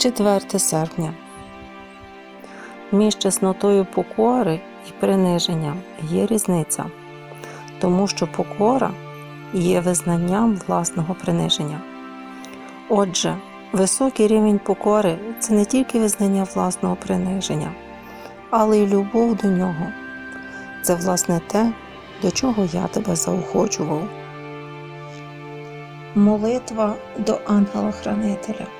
4 серпня. Між чеснотою покори і приниженням є різниця, тому що покора є визнанням власного приниження. Отже, високий рівень покори це не тільки визнання власного приниження, але й любов до нього. Це власне те, до чого я тебе заохочував. Молитва до ангела-хранителя.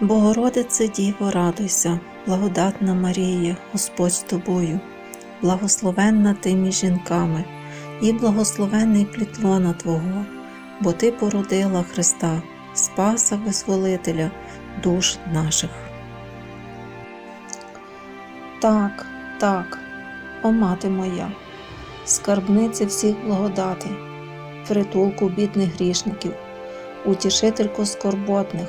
Богородице Діво, радуйся, благодатна Марія, Господь з тобою, благословенна ти між жінками, і благословенний плітлона Твого, бо Ти породила Христа, Спаса Визволителя душ наших. Так, так, о мати моя, скарбниці всіх благодатей, притулку бідних грішників, утішителько скорботних,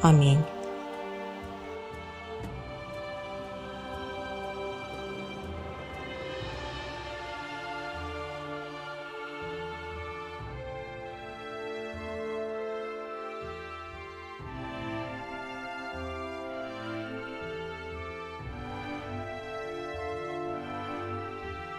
Амінь.